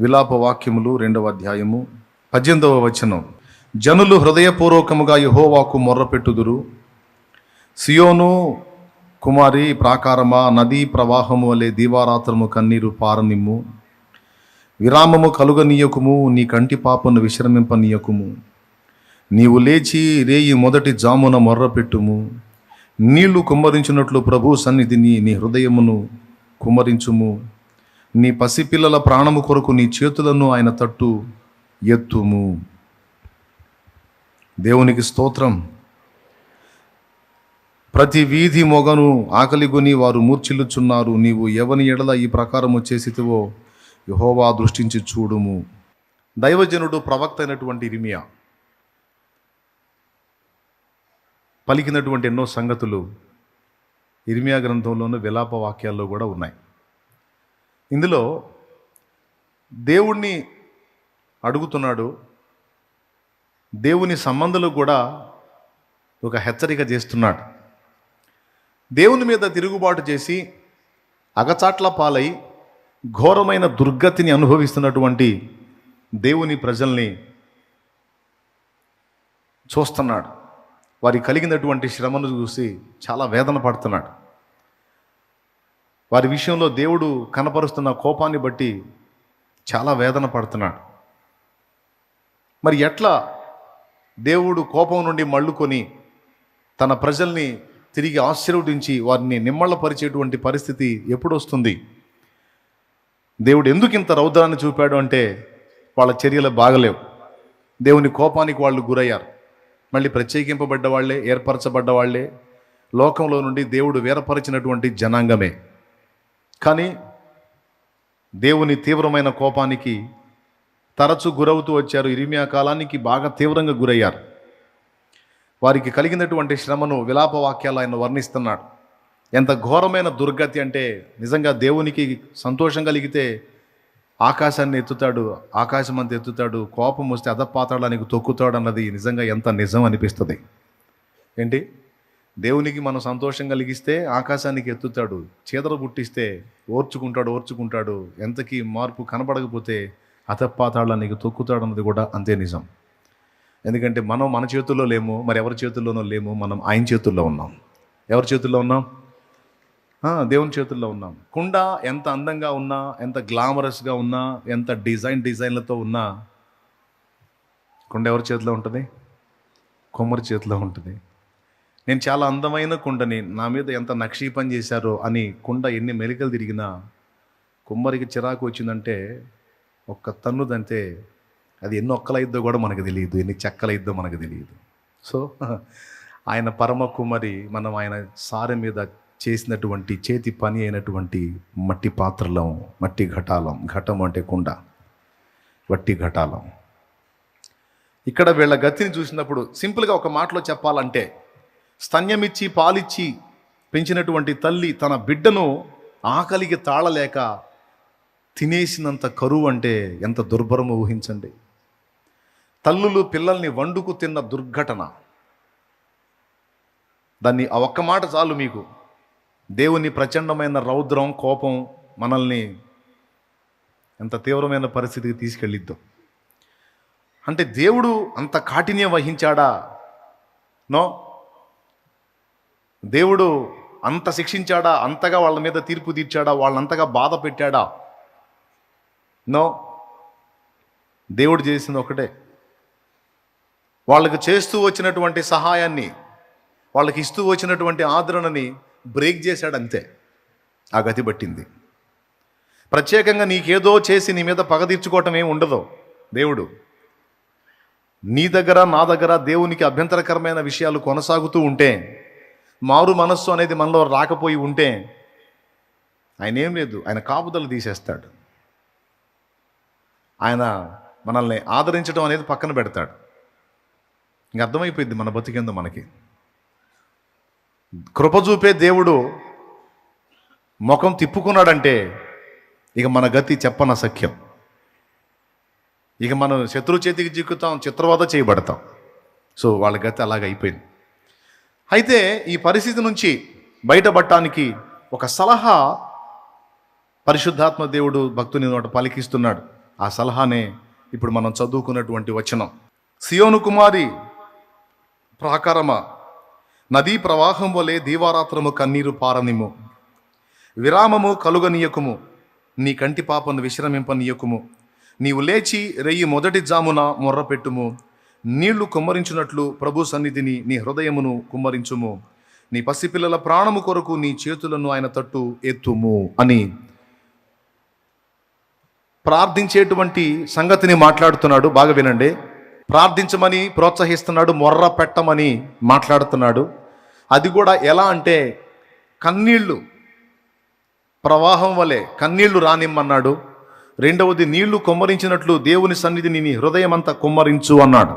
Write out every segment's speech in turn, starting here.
విలాప వాక్యములు రెండవ అధ్యాయము పద్దెనిమిదవ వచనం. జనులు హృదయపూర్వకముగా యహోవాకు మొర్రపెట్టుదురు. సియోను కుమారి ప్రాకారమా నదీ ప్రవాహము వలె దీవారాత్రము కన్నీరు పారనిమ్ము. విరామము కలుగనీయకుము నీ కంటి పాపను విశ్రమింపనీయకుము. నీవు లేచి రేయి మొదటి జామున మొర్రపెట్టుము. నీళ్ళు కుమ్మరించినట్లు ప్రభు సన్నిధిని నీ హృదయమును కుమ్మరించుము. నీ పసిపిల్లల ప్రాణము కొరకు నీ చేతులను ఆయన తట్టు ఎత్తుము. దేవునికి స్తోత్రం. ప్రతి వీధి మొగను ఆకలిగొని వారు మూర్చిల్లుచున్నారు నీవు ఎవని ఎడల ఈ ప్రకారము చేసితివో యహోవా దృష్టించి చూడుము. దైవజనుడు ప్రవక్త అయినటువంటి ఇరిమియా పలికినటువంటి ఎన్నో సంగతులు ఇరిమియా గ్రంథంలోనూ విలాప వాక్యాల్లో కూడా ఉన్నాయి. ఇందులో దేవుణ్ణి అడుగుతున్నాడు. దేవుని సంబంధులు కూడా ఒక హెచ్చరిక చేస్తున్నాడు. దేవుని మీద తిరుగుబాటు చేసి అగచాట్ల పాలై ఘోరమైన దుర్గతిని అనుభవిస్తున్నటువంటి దేవుని ప్రజల్ని చూస్తున్నాడు. వారి కలిగినటువంటి శ్రమను చూసి చాలా వేదన పడుతున్నాడు. వారి విషయంలో దేవుడు కనపరుస్తున్న కోపాన్ని బట్టి చాలా వేదన పడుతున్నాడు. మరి ఎట్లా దేవుడు కోపం నుండి మళ్ళుకొని తన ప్రజల్ని తిరిగి ఆశీర్వదించి వారిని నిమ్మళ్ళపరిచేటువంటి పరిస్థితి ఎప్పుడు వస్తుంది దేవుడు ఎందుకు ఇంత రౌద్రాన్ని చూపాడు అంటే వాళ్ళ చర్యలు బాగలేవు. దేవుని కోపానికి వాళ్ళు గురయ్యారు. మళ్ళీ ప్రత్యేకింపబడ్డ వాళ్ళే ఏర్పరచబడ్డ వాళ్ళే. లోకంలో నుండి దేవుడు వేరపరిచినటువంటి జనాంగమే. కానీ దేవుని తీవ్రమైన కోపానికి తరచు గురవుతూ వచ్చారు. ఇరిమియా కాలానికి బాగా తీవ్రంగా గురయ్యారు. వారికి కలిగినటువంటి శ్రమను విలాప వాక్యాలు ఆయన వర్ణిస్తున్నాడు. ఎంత ఘోరమైన దుర్గతి అంటే నిజంగా దేవునికి సంతోషం కలిగితే ఆకాశాన్ని ఎత్తుతాడు ఆకాశం అంత ఎత్తుతాడు కోపం వస్తే అధపాతాడానికి తొక్కుతాడు అన్నది నిజంగా ఎంత నిజం అనిపిస్తుంది. ఏంటి? దేవునికి మనం సంతోషం కలిగిస్తే ఆకాశానికి ఎత్తుతాడు చేదర పుట్టిస్తే ఓర్చుకుంటాడు ఓర్చుకుంటాడు. ఎంతకి మార్పు కనబడకపోతే అధపాతాళానికి తొక్కుతాడు అన్నది కూడా అంతే నిజం. ఎందుకంటే మనం మన చేతుల్లో లేము మరి ఎవరి చేతుల్లోనో లేము మనం ఆయన చేతుల్లో ఉన్నాం. ఎవరి చేతుల్లో ఉన్నాం? దేవుని చేతుల్లో ఉన్నాం. కుండ ఎంత అందంగా ఉన్నా ఎంత గ్లామరస్గా ఉన్నా ఎంత డిజైన్ డిజైన్లతో ఉన్నా కుండ ఎవరి చేతిలో ఉంటుంది? కొమ్మరి చేతిలో ఉంటుంది. నేను చాలా అందమైన కుండని నా మీద ఎంత నక్షీ పని చేశారో అని కుండ ఎన్ని మెలికలు తిరిగినా కుమ్మరికి చిరాకు వచ్చిందంటే ఒక్క తన్నుదంతే అది ఎన్ని ఒక్కలైద్దో కూడా మనకు తెలియదు ఎన్ని చెక్కలైద్దో మనకు తెలియదు. సో ఆయన పరమ కుమ్మరి మనం ఆయన సారె మీద చేసినటువంటి చేతి పని అయినటువంటి మట్టి పాత్రలం మట్టి ఘటాలం. ఘటం అంటే కుండ వట్టి ఘటాలం. ఇక్కడ వీళ్ళ గతిని చూసినప్పుడు సింపుల్గా ఒక మాటలో చెప్పాలంటే స్తన్యమిచ్చి పాలిచ్చి పెంచినటువంటి తల్లి తన బిడ్డను ఆకలికి తాళలేక తినేసినంత కరువు అంటే ఎంత దుర్భరమో ఊహించండి. తల్లులు పిల్లల్ని వండుకు తిన్న దుర్ఘటన. దాన్ని ఆ ఒక్క మాట చాలు మీకు. దేవుని ప్రచండమైన రౌద్రం కోపం మనల్ని ఎంత తీవ్రమైన పరిస్థితికి తీసుకెళ్ళిద్దాం. అంటే దేవుడు అంత కాఠిన్యం వహించాడా? నో? దేవుడు అంత శిక్షించాడా? అంతగా వాళ్ళ మీద తీర్పు తీర్చాడా? వాళ్ళంతగా బాధ పెట్టాడా? నో. దేవుడు చేసింది ఒకటే. వాళ్ళకి చేస్తూ వచ్చినటువంటి సహాయాన్ని వాళ్ళకి ఇస్తూ వచ్చినటువంటి ఆదరణని బ్రేక్ చేశాడు అంతే. ఆ గతి పట్టింది. ప్రత్యేకంగా నీకేదో చేసి నీ మీద పగ తీర్చుకోవటం ఏమి ఉండదు. దేవుడు నీ దగ్గర నా దగ్గర దేవునికి అభ్యంతరకరమైన విషయాలు కొనసాగుతూ ఉంటే మారు మనస్సు అనేది మనలో రాకపోయి ఉంటే ఆయన ఏం లేదు. ఆయన కాపుదలు తీసేస్తాడు. ఆయన మనల్ని ఆదరించడం అనేది పక్కన పెడతాడు. ఇంక అర్థమైపోయింది మన బతికేందో మనకి. కృప చూపే దేవుడు ముఖం తిప్పుకున్నాడంటే ఇక మన గతి చెప్పన సఖ్యం. ఇక మనం శత్రు చేతికి చిక్కుతాం చిత్రవాద చేయబడతాం. సో వాళ్ళ గతి అలాగ అయిపోయింది అయితే ఈ పరిస్థితి నుంచి బయటపడటానికి ఒక సలహా పరిశుద్ధాత్మ దేవుడు భక్తుని నోట పలికిస్తున్నాడు. ఆ సలహానే ఇప్పుడు మనం చదువుకున్నటువంటి వచనం. సియోను కుమారి ప్రాకారమా? నదీ ప్రవాహం వలె దీవారాత్రము కన్నీరు పారనిము విరామము కలుగనీయకుము. నీ కంటి పాపను విశ్రమింపనీయకుము. నీవు లేచి రెయ్యి మొదటి జామున మొర్రపెట్టుము. నీళ్ళు కుమ్మరించినట్లు ప్రభు సన్నిధిని నీ హృదయమును కుమ్మరించుము. నీ పసిపిల్లల ప్రాణము కొరకు నీ చేతులను ఆయన తట్టు ఎత్తుము అని ప్రార్థించేటువంటి సంగతిని మాట్లాడుతున్నాడు. బాగా వినండి. ప్రార్థించమని ప్రోత్సహిస్తున్నాడు. మొర్ర పెట్టమని మాట్లాడుతున్నాడు. అది కూడా ఎలా అంటే కన్నీళ్ళు ప్రవాహం వలె కన్నీళ్ళు రానిమ్మన్నాడు. రెండవది నీళ్ళు కొమ్మరించినట్లు దేవుని సన్నిధిని నీ హృదయం అంతా కుమ్మరించు అన్నాడు.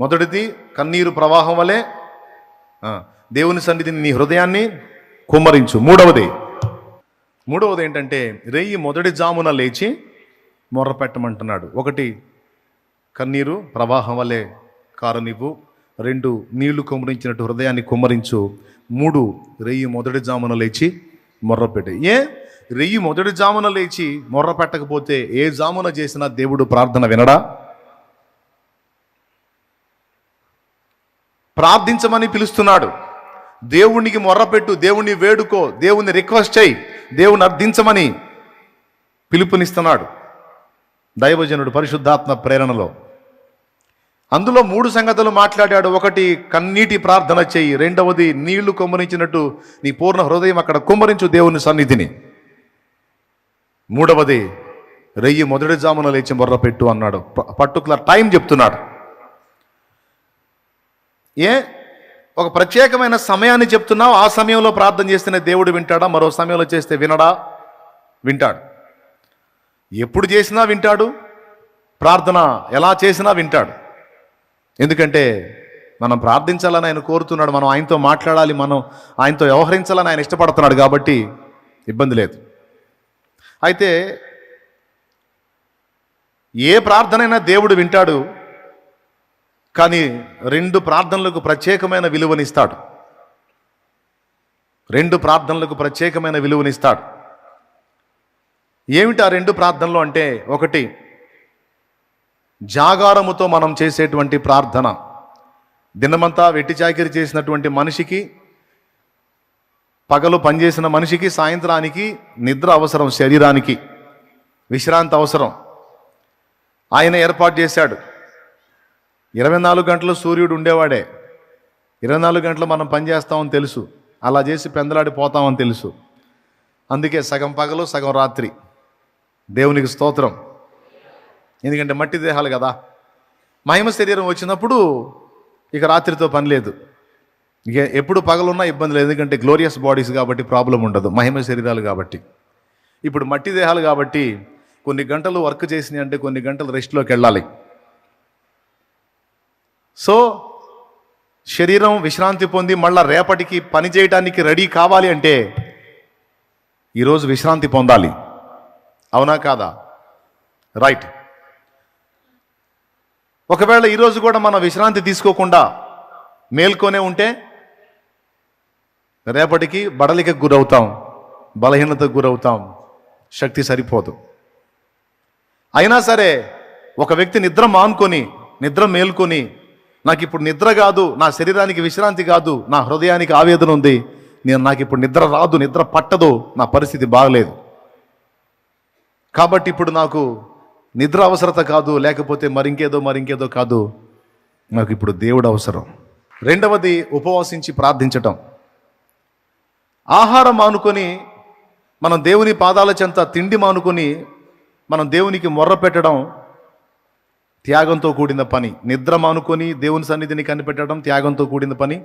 మొదటిది కన్నీరు ప్రవాహం వలె దేవుని సన్నిధిని నీ హృదయాన్ని కుమ్మరించు. మూడవది మూడవది ఏంటంటే రేయి మొదటి జామున లేచి మొర్ర పెట్టమంటున్నాడు. ఒకటి కన్నీరు ప్రవాహం వలె కారనివ్వు. రెండు నీళ్ళు కుమ్మరించినట్టు హృదయాన్ని కుమ్మరించు. మూడు రేయి మొదటి జామున లేచి మొర్రపెట్టు ఏ? రెయ్యి మొదటి జామున లేచి మొర్ర పెట్టకపోతే ఏ జామున చేసినా దేవుడు ప్రార్థన వినడా? ప్రార్థించమని పిలుస్తున్నాడు. దేవునికి మొర్రపెట్టు దేవుణ్ణి వేడుకో దేవుని రిక్వెస్ట్ చేయి దేవుని అర్థించమని పిలుపునిస్తున్నాడు. దైవజనుడు పరిశుద్ధాత్మ ప్రేరణలో. అందులో మూడు సంగతులు మాట్లాడాడు. ఒకటి కన్నీటి ప్రార్థన చెయ్యి రెండవది నీళ్ళు కుమ్మరించినట్టు నీ పూర్ణ హృదయం అక్కడ కుమ్మరించు దేవుని సన్నిధిని. మూడవది రెయ్యి మొదటి జామున లేచి మొర్రపెట్టు అన్నాడు. పర్టికులర్ టైం చెప్తున్నాడు. ఏ? ఒక ప్రత్యేకమైన సమయాన్ని చెప్తున్నావు ఆ సమయంలో ప్రార్థన చేస్తేనే దేవుడు వింటాడా? మరో సమయంలో చేస్తే వినడా? వింటాడు. ఎప్పుడు చేసినా వింటాడు ప్రార్థన ఎలా చేసినా వింటాడు. ఎందుకంటే మనం ప్రార్థించాలని ఆయన కోరుతున్నాడు మనం ఆయనతో మాట్లాడాలి మనం ఆయనతో వ్యవహరించాలని ఆయన ఇష్టపడుతున్నాడు కాబట్టి ఇబ్బంది లేదు. అయితే ఏ ప్రార్థనైనా దేవుడు వింటాడు కానీ రెండు ప్రార్థనలకు ప్రత్యేకమైన విలువనిస్తాడు. రెండు ప్రార్థనలకు ప్రత్యేకమైన విలువనిస్తాడు. ఏమిటి ఆ రెండు ప్రార్థనలు అంటే? ఒకటి జాగారముతో మనం చేసేటువంటి ప్రార్థన. దినమంతా వెట్టి చాకిరి చేసినటువంటి మనిషికి పగలు పనిచేసిన మనిషికి సాయంత్రానికి నిద్ర అవసరం శరీరానికి. విశ్రాంతి అవసరం. ఆయన ఏర్పాటు చేశాడు. ఇరవై నాలుగు గంటలు సూర్యుడు ఉండేవాడే. ఇరవై నాలుగు గంటలు మనం పనిచేస్తామని తెలుసు. అలా చేసి పెందలాడిపోతామని తెలుసు. అందుకే సగం పగలు సగం రాత్రి. దేవునికి స్తోత్రం. ఎందుకంటే మట్టి దేహాలు కదా. మహిమ శరీరం వచ్చినప్పుడు ఇక రాత్రితో పని లేదు. ఇక ఎప్పుడు పగలున్నా ఇబ్బంది లేదు. ఎందుకంటే గ్లోరియస్ బాడీస్ కాబట్టి ప్రాబ్లం ఉండదు. మహిమ శరీరాలు కాబట్టి. ఇప్పుడు మట్టి దేహాలు కాబట్టి కొన్ని గంటలు వర్క్ చేసినాయి అంటే కొన్ని గంటలు రెస్ట్లోకి వెళ్ళాలి. సో శరీరం విశ్రాంతి పొంది మళ్ళీ రేపటికి పని చేయడానికి రెడీ కావాలి అంటే ఈరోజు విశ్రాంతి పొందాలి. అవునా కాదా? రైట్ ఒకవేళ ఈరోజు కూడా మనం విశ్రాంతి తీసుకోకుండా మేల్కొనే ఉంటే రేపటికి బడలికి గురవుతాం బలహీనతకు గురవుతాం శక్తి సరిపోదు. అయినా సరే ఒక వ్యక్తి నిద్ర మానుకొని నిద్ర మేల్కొని నాకు ఇప్పుడు నిద్ర కాదు నా శరీరానికి విశ్రాంతి కాదు నా హృదయానికి ఆవేదన ఉంది నేను నాకు ఇప్పుడు నిద్ర రాదు నిద్ర పట్టదు నా పరిస్థితి బాగలేదు. కాబట్టి ఇప్పుడు నాకు నిద్ర అవసరత కాదు లేకపోతే మరింకేదో మరింకేదో కాదు నాకు ఇప్పుడు దేవుడు అవసరం. రెండవది ఉపవాసించి ప్రార్థించటం. ఆహారం మానుకొని మనం దేవుని పాదాల చెంత తిండి మానుకొని మనం దేవునికి మొర్ర పెట్టడం త్యాగంతో కూడిన పని. నిద్ర మానుకొని దేవుని సన్నిధిని కనిపెట్టడం త్యాగంతో కూడిన పని.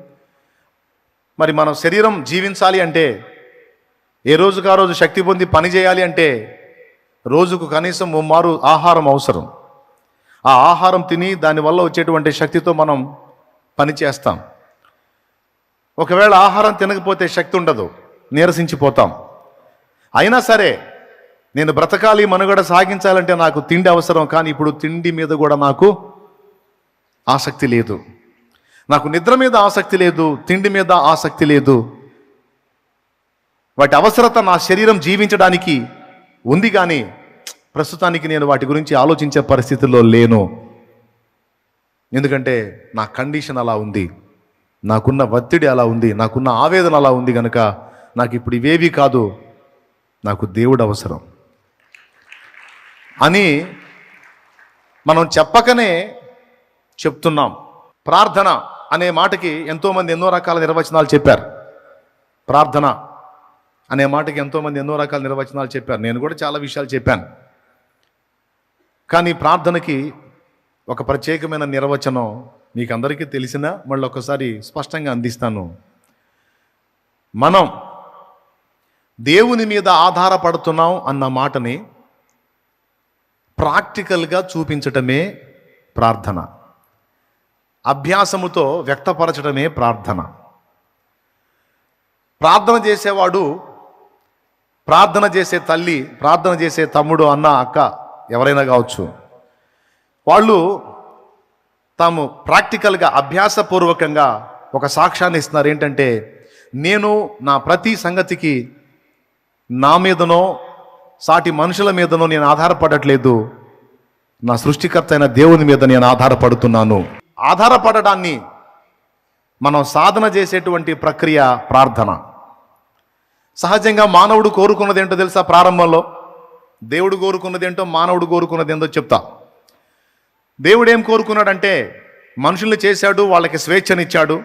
మరి మనం శరీరం జీవించాలి అంటే ఏ రోజుకు ఆ రోజు శక్తి పొంది పని చేయాలి అంటే రోజుకు కనీసం ముమ్మారు ఆహారం అవసరం. ఆ ఆహారం తిని దానివల్ల వచ్చేటువంటి శక్తితో మనం పని చేస్తాం. ఒకవేళ ఆహారం తినకపోతే శక్తి ఉండదు. నీరసించిపోతాం. అయినా సరే నేను బ్రతకాలి మనుగడ సాగించాలంటే నాకు తిండి అవసరం కానీ ఇప్పుడు తిండి మీద కూడా నాకు ఆసక్తి లేదు. నాకు నిద్ర మీద ఆసక్తి లేదు తిండి మీద ఆసక్తి లేదు. వాటి అవసరత నా శరీరం జీవించడానికి ఉంది కానీ ప్రస్తుతానికి నేను వాటి గురించి ఆలోచించే పరిస్థితుల్లో లేను. ఎందుకంటే నా కండిషన్ అలా ఉంది. నాకున్న ఒత్తిడి అలా ఉంది నాకున్న ఆవేదన అలా ఉంది కనుక నాకు ఇప్పుడు ఇవేవి కాదు నాకు దేవుడు అవసరం. అని మనం చెప్పకనే చెప్తున్నాం. ప్రార్థన అనే మాటకి ఎంతోమంది ఎన్నో రకాల నిర్వచనాలు చెప్పారు. ప్రార్థన అనే మాటకి ఎంతోమంది ఎన్నో రకాల నిర్వచనాలు చెప్పారు. నేను కూడా చాలా విషయాలు చెప్పాను. కానీ ప్రార్థనకి ఒక ప్రత్యేకమైన నిర్వచనం మీకు అందరికీ తెలిసిన మళ్ళీ ఒకసారి స్పష్టంగా అందిస్తాను. మనం దేవుని మీద ఆధారపడుతున్నాం అన్న మాటని ప్రాక్టికల్గా చూపించటమే ప్రార్థన. అభ్యాసముతో వ్యక్తపరచడమే ప్రార్థన. ప్రార్థన చేసేవాడు ప్రార్థన చేసే తల్లి ప్రార్థన చేసే తమ్ముడు అన్న అక్క ఎవరైనా కావచ్చు. వాళ్ళు తాము ప్రాక్టికల్గా అభ్యాసపూర్వకంగా ఒక సాక్ష్యాన్ని ఇస్తున్నారు. ఏంటంటే నేను నా ప్రతి సంగతికి నా మీదనో సాటి మనుషుల మీదనో నేను ఆధారపడట్లేదు. నా సృష్టికర్త అయిన దేవుని మీద నేను ఆధారపడుతున్నాను. ఆధారపడడాన్ని మనం సాధన చేసేటువంటి ప్రక్రియ ప్రార్థన. సహజంగా మానవుడు కోరుకున్నది ఏంటో తెలుసా ప్రారంభంలో? దేవుడు కోరుకున్నది ఏంటో మానవుడు కోరుకున్నది ఏంటో చెప్తా. దేవుడు ఏం కోరుకున్నాడంటే మనుషుల్ని చేశాడు వాళ్ళకి స్వేచ్ఛనిచ్చాడు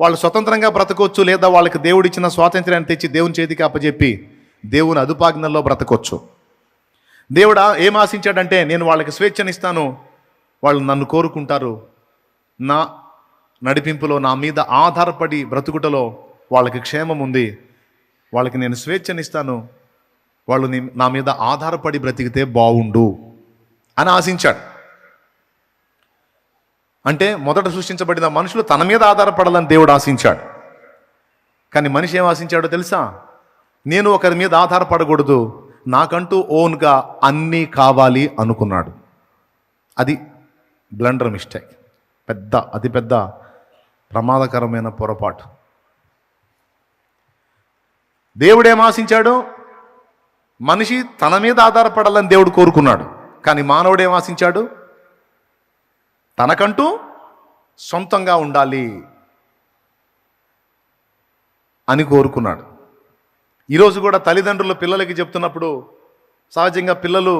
వాళ్ళు స్వతంత్రంగా బ్రతకొచ్చు లేదా వాళ్ళకి దేవుడిచ్చిన స్వాతంత్ర్యాన్ని తెచ్చి దేవుని చేతికి అప్పచెప్పి దేవుని అదుపాజ్ఞల్లో బ్రతకొచ్చు. దేవుడా ఏం ఆశించాడంటే నేను వాళ్ళకి స్వేచ్ఛనిస్తాను వాళ్ళు నన్ను కోరుకుంటారు. నా నడిపింపులో నా మీద ఆధారపడి బ్రతుకుటలో వాళ్ళకి క్షేమం ఉంది వాళ్ళకి నేను స్వేచ్ఛనిస్తాను వాళ్ళు నీ- నా మీద ఆధారపడి బ్రతికితే బాగుండు అని ఆశించాడు. అంటే మొదట సృష్టించబడిన మనుషులు తన మీద ఆధారపడాలని దేవుడు ఆశించాడు. కానీ మనిషి ఏం ఆశించాడో తెలుసా? నేను ఒకరి మీద ఆధారపడకూడదు. నాకంటూ ఓన్గా అన్నీ కావాలి అనుకున్నాడు. అది బ్లండర్ మిస్టేక్. పెద్ద అతిపెద్ద ప్రమాదకరమైన పొరపాటు. దేవుడేం ఆశించాడు? మనిషి తన మీద ఆధారపడాలని దేవుడు కోరుకున్నాడు. కానీ మానవుడు ఏం ఆశించాడు? తనకంటూ సొంతంగా ఉండాలి అని కోరుకున్నాడు. ఈరోజు కూడా తల్లిదండ్రులు పిల్లలకి చెప్తున్నప్పుడు సహజంగా పిల్లలు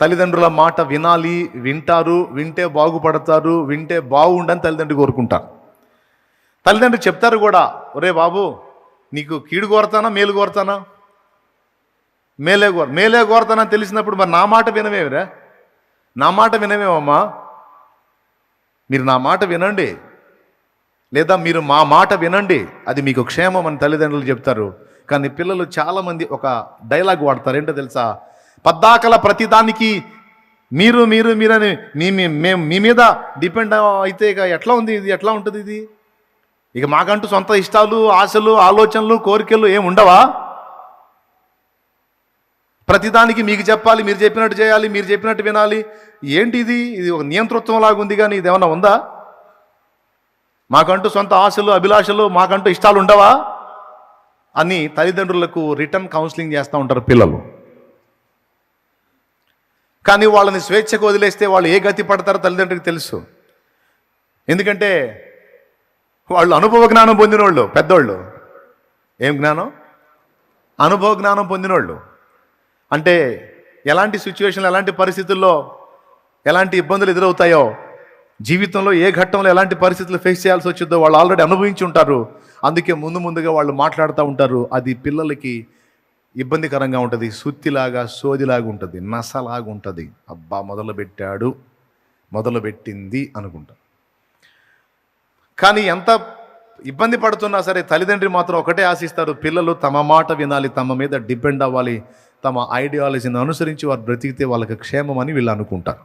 తల్లిదండ్రుల మాట వినాలి వింటారు వింటే బాగుపడతారు వింటే బాగుండని తల్లిదండ్రులు కోరుకుంటారు. తల్లిదండ్రులు చెప్తారు కూడా ఒరే బాబు నీకు కీడు కోరతానా మేలు కోరతానా? మేలే కోర మేలే కోరతానా తెలిసినప్పుడు మరి నా మాట వినవేవిరా నా మాట వినమేమమ్మా మీరు నా మాట వినండి. లేదా మీరు మా మాట వినండి. అది మీకు క్షేమం అని తల్లిదండ్రులు చెప్తారు. కానీ పిల్లలు చాలామంది ఒక డైలాగ్ వాడతారు. ఏంటో తెలుసా? పద్దాకల ప్రతిదానికి మీరు మీరు మీరని మీ మీ- మేము మీ మీద డిపెండ్ అయితే ఇక ఎట్లా ఉంది ఇది? ఎట్లా ఉంటుంది ఇది? ఇక మాకంటూ సొంత ఇష్టాలు ఆశలు ఆలోచనలు కోరికలు ఏం ఉండవా? ప్రతిదానికి మీకు చెప్పాలి మీరు చెప్పినట్టు చేయాలి మీరు చెప్పినట్టు వినాలి. ఏంటి ఇది ఇది ఒక నియంతృత్వం లాగా ఉంది కానీ ఇది ఏమన్నా ఉందా? మాకంటూ సొంత ఆశలు అభిలాషలు మాకంటూ ఇష్టాలు ఉండవా? అని తల్లిదండ్రులకు రిటర్న్ కౌన్సిలింగ్ చేస్తూ ఉంటారు పిల్లలు. కానీ వాళ్ళని స్వేచ్ఛకు వదిలేస్తే వాళ్ళు ఏ గతి పడతారో తల్లిదండ్రులకు తెలుసు. ఎందుకంటే వాళ్ళు అనుభవ జ్ఞానం పొందినోళ్ళు పెద్దోళ్ళు. ఏం జ్ఞానం? అనుభవ జ్ఞానం పొందినోళ్ళు. అంటే ఎలాంటి సిచ్యువేషన్లు ఎలాంటి పరిస్థితుల్లో ఎలాంటి ఇబ్బందులు ఎదురవుతాయో జీవితంలో ఏ ఘట్టంలో ఎలాంటి పరిస్థితులు ఫేస్ చేయాల్సి వచ్చిందో వాళ్ళు ఆల్రెడీ అనుభవించి ఉంటారు. అందుకే ముందు ముందుగా వాళ్ళు మాట్లాడుతూ ఉంటారు. అది పిల్లలకి ఇబ్బందికరంగా ఉంటుంది. సుత్తిలాగా సోదిలాగా ఉంటుంది. నసలాగా ఉంటుంది. అబ్బా మొదలు పెట్టాడు మొదలు పెట్టింది అనుకుంటా. కానీ ఎంత ఇబ్బంది పడుతున్నా సరే తల్లిదండ్రి మాత్రం ఒకటే ఆశిస్తారు. పిల్లలు తమ మాట వినాలి తమ మీద డిపెండ్ అవ్వాలి. తమ ఐడియాలజీని అనుసరించి వారు బ్రతికితే వాళ్ళకి క్షేమం అని వీళ్ళు అనుకుంటారు.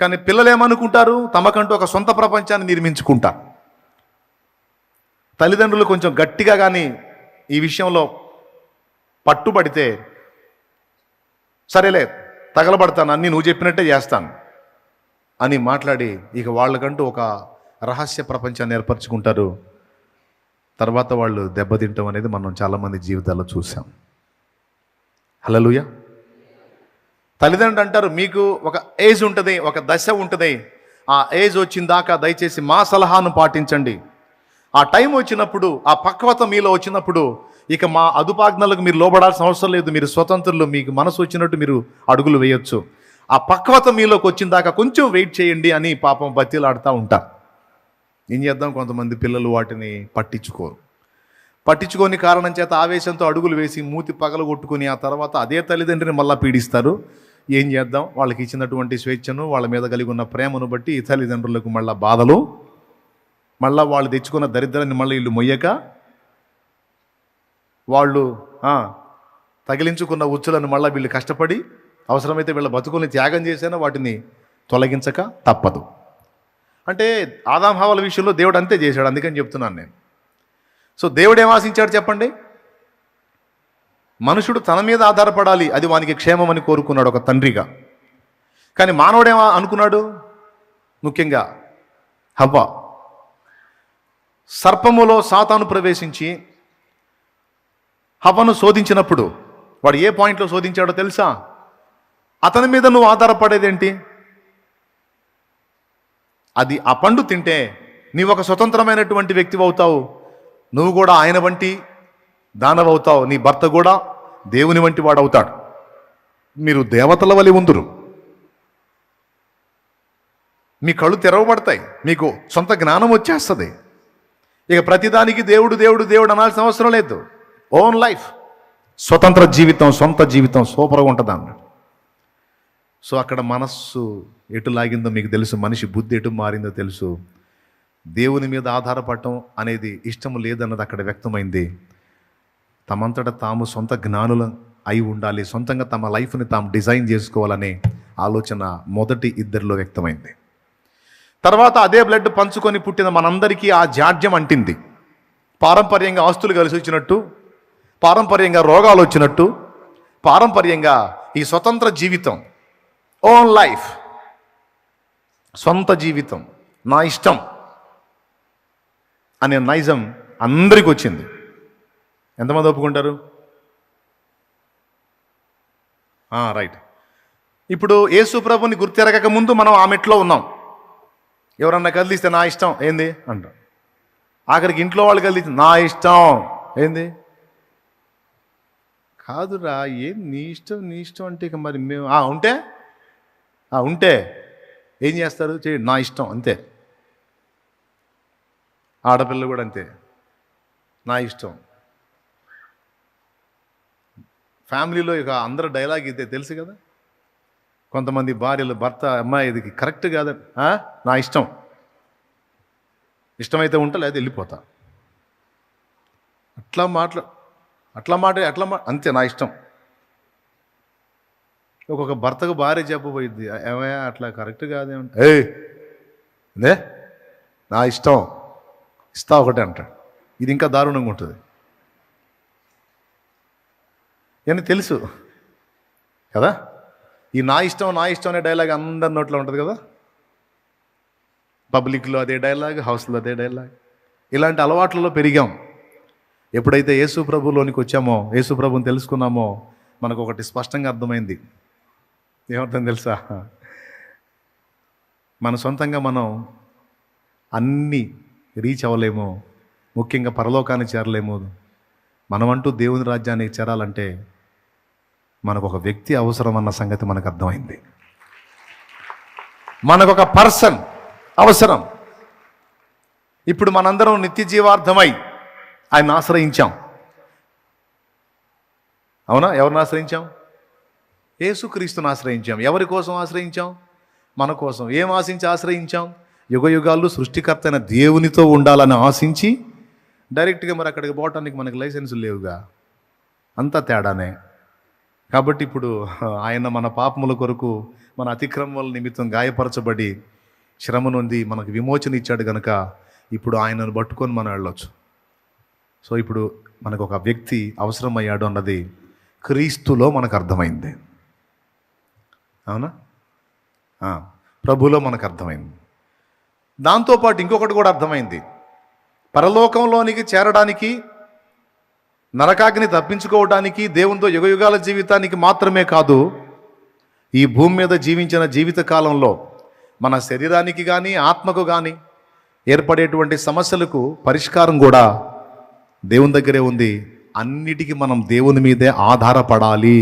కానీ పిల్లలు ఏమనుకుంటారు? తమకంటూ ఒక సొంత ప్రపంచాన్ని నిర్మించుకుంటారు. తల్లిదండ్రులు కొంచెం గట్టిగా కానీ ఈ విషయంలో పట్టుబడితే సరేలే తగలబడతాను అన్నీ నువ్వు చెప్పినట్టే చేస్తాను అని మాట్లాడి ఇక వాళ్ళకంటూ ఒక రహస్య ప్రపంచాన్ని ఏర్పరచుకుంటారు. తర్వాత వాళ్ళు దెబ్బతింటాం అనేది మనం చాలామంది జీవితాల్లో చూసాం. హలలుయ తల్లిదండ్రులు అంటారు మీకు ఒక ఏజ్ ఉంటుంది ఒక దశ ఉంటుంది. ఆ ఏజ్ వచ్చిన దాకా దయచేసి మా సలహాను పాటించండి. ఆ టైం వచ్చినప్పుడు ఆ పక్వత మీలో వచ్చినప్పుడు ఇక మా అదుపాజ్ఞలకు మీరు లోబడాల్సిన అవసరం లేదు. మీరు స్వతంత్రులు మీకు మనసు వచ్చినట్టు మీరు అడుగులు వేయొచ్చు. ఆ పక్వత మీలోకి వచ్చిన దాకా కొంచెం వెయిట్ చేయండి అని పాపం బతిలాడుతూ ఉంటారు ఏం చేద్దాం? కొంతమంది పిల్లలు వాటిని పట్టించుకోరు. పట్టించుకోని కారణం చేత ఆవేశంతో అడుగులు వేసి మూతి పగలగొట్టుకుని ఆ తర్వాత అదే తల్లిదండ్రిని మళ్ళీ పీడిస్తారు. ఏం చేద్దాం? వాళ్ళకి ఇచ్చినటువంటి స్వేచ్ఛను వాళ్ళ మీద కలిగి ఉన్న ప్రేమను బట్టి ఈ తల్లిదండ్రులకు మళ్ళీ బాధలు. మళ్ళీ వాళ్ళు తెచ్చుకున్న దరిద్రాన్ని మళ్ళీ వీళ్ళు మొయ్యక వాళ్ళు తగిలించుకున్న ఉచ్చులను మళ్ళీ వీళ్ళు కష్టపడి అవసరమైతే వీళ్ళ బతుకుల్ని త్యాగం చేసినా వాటిని తొలగించక తప్పదు. అంటే ఆదాం ఆదాంభావాల విషయంలో దేవుడు అంతే చేశాడు అందుకని చెప్తున్నాను నేను. సో దేవుడు ఏం ఆశించాడు చెప్పండి? మనుషుడు తన మీద ఆధారపడాలి అది వానికి క్షేమమని కోరుకున్నాడు ఒక తండ్రిగా. కానీ మానవుడేమో అనుకున్నాడు? ముఖ్యంగా హవ్వ. సర్పములో సాతాను ప్రవేశించి హవ్వను శోధించినప్పుడు వాడు ఏ పాయింట్లో శోధించాడో తెలుసా? అతని మీద నువ్వు ఆధారపడేదేంటి? అది ఆ పండు తింటే నీవు ఒక స్వతంత్రమైనటువంటి వ్యక్తి అవుతావు. నువ్వు కూడా ఆయన వంటి దానవవుతావు నీ భర్త కూడా దేవుని వంటి వాడవుతాడు. మీరు దేవతల వలి ఉందురు. మీ కళ్ళు తెరవబడతాయి మీకు సొంత జ్ఞానం వచ్చేస్తుంది. ఇక ప్రతిదానికి దేవుడు దేవుడు దేవుడు అనాల్సిన అవసరం లేదు. Own life. స్వతంత్ర జీవితం సొంత జీవితం సూపర్గా ఉంటుంది అన్నాడు. సో అక్కడ మనస్సు ఎటు లాగిందో మీకు తెలుసు మనిషి బుద్ధి ఎటు మారిందో తెలుసు. దేవుని మీద ఆధారపడటం అనేది ఇష్టం లేదన్నది అక్కడ వ్యక్తమైంది. తమంతట తాము సొంత జ్ఞానులు అయి ఉండాలి సొంతంగా తమ లైఫ్ని తాము డిజైన్ చేసుకోవాలనే ఆలోచన మొదటి ఇద్దరిలో వ్యక్తమైంది. తర్వాత అదే బ్లడ్ పంచుకొని పుట్టిన మనందరికీ ఆ జాడ్యం అంటింది. పారంపర్యంగా ఆస్తులు కలిసి వచ్చినట్టు పారంపర్యంగా రోగాలు వచ్చినట్టు పారంపర్యంగా ఈ స్వతంత్ర జీవితం ఓన్ లైఫ్ సొంత జీవితం నా ఇష్టం అనే నైజం అందరికి వచ్చింది ఎంతమంది ఒప్పుకుంటారు? రైట్. ఇప్పుడు యేసు ప్రభుని గుర్తెరగక ముందు మనం ఆ మెట్లో ఉన్నాం. ఎవరన్నా కదిలిస్తే నా ఇష్టం ఏంది? అంటాం ఆఖరికి ఇంట్లో వాళ్ళు కదిలిస్తే నా ఇష్టం ఏంది? కాదురా ఏం నీ ఇష్టం నీ ఇష్టం అంటే ఇక మరి మేము ఉంటే? ఉంటే. ఏం చేస్తారు? చేయండి నా ఇష్టం అంతే. ఆడపిల్ల కూడా అంతే. నా ఇష్టం. ఫ్యామిలీలో ఇక అందరూ డైలాగ్ ఇదే తెలుసు కదా? కొంతమంది భార్యలు భర్త అమ్మాయి ఇది కరెక్ట్ కాదు. నా ఇష్టం. ఇష్టమైతే ఉంటా లేదా వెళ్ళిపోతా. అట్లా మాట్లా అట్లా మాట అట్లా మా అంతే నా ఇష్టం. ఒక్కొక్క భర్తకు భార్య చెప్పబోయిద్ది ఏమయ్యా అట్లా కరెక్ట్ కాదేమో. ఏ నా ఇష్టం. ఇస్తా ఒకటే అంటాడు. ఇది ఇంకా దారుణంగా ఉంటుంది. అని తెలుసు. కదా? ఈ నా ఇష్టం నా ఇష్టం అనే డైలాగ్ అందరి నోట్లో ఉంటుంది కదా? పబ్లిక్లో అదే డైలాగ్ హౌస్లో అదే డైలాగ్. ఇలాంటి అలవాట్లలో పెరిగాం. ఎప్పుడైతే యేసు ప్రభులోనికి వచ్చామో యేసు ప్రభుని తెలుసుకున్నామో మనకు ఒకటి స్పష్టంగా అర్థమైంది. ఏమర్థం తెలుసా? మన సొంతంగా మనం అన్నీ రీచ్ అవ్వలేమో. ముఖ్యంగా పరలోకాన్ని చేరలేమో. మనమంటూ దేవుని రాజ్యానికి చేరాలంటే మనకు ఒక వ్యక్తి అవసరం అన్న సంగతి మనకు అర్థమైంది మనకు ఒక పర్సన్ అవసరం. ఇప్పుడు మనందరం నిత్య జీవార్థమై ఆయన ఆశ్రయించాం. అవునా? ఎవరిని ఆశ్రయించాం? యేసుక్రీస్తుని ఆశ్రయించాం. ఎవరి కోసం ఆశ్రయించాం? మన కోసం. ఏం ఆశించి ఆశ్రయించాం? యుగ యుగాలు సృష్టికర్త అయిన దేవునితో ఉండాలని ఆశించి డైరెక్ట్గా మరి అక్కడికి పోవటానికి మనకి లైసెన్సులు లేవుగా. అంతా తేడానే. కాబట్టి ఇప్పుడు ఆయన మన పాపముల కొరకు మన అతిక్రమముల నిమిత్తం గాయపరచబడి శ్రమ నొంది మనకు విమోచన ఇచ్చాడు కనుక ఇప్పుడు ఆయనను పట్టుకొని మనం వెళ్ళొచ్చు. సో ఇప్పుడు మనకు ఒక వ్యక్తి అవసరమయ్యాడు అన్నది క్రీస్తులో మనకు అర్థమైంది. అవునా? ప్రభులో మనకు అర్థమైంది. దాంతోపాటు ఇంకొకటి కూడా అర్థమైంది. పరలోకంలోనికి చేరడానికి నరకాగ్ని తప్పించుకోవడానికి దేవునితో యుగయుగాల జీవితానికి మాత్రమే కాదు ఈ భూమి మీద జీవించిన జీవిత కాలంలో మన శరీరానికి కానీ ఆత్మకు కానీ ఏర్పడేటువంటి సమస్యలకు పరిష్కారం కూడా దేవుని దగ్గరే ఉంది. అన్నిటికీ మనం దేవుని మీదే ఆధారపడాలి.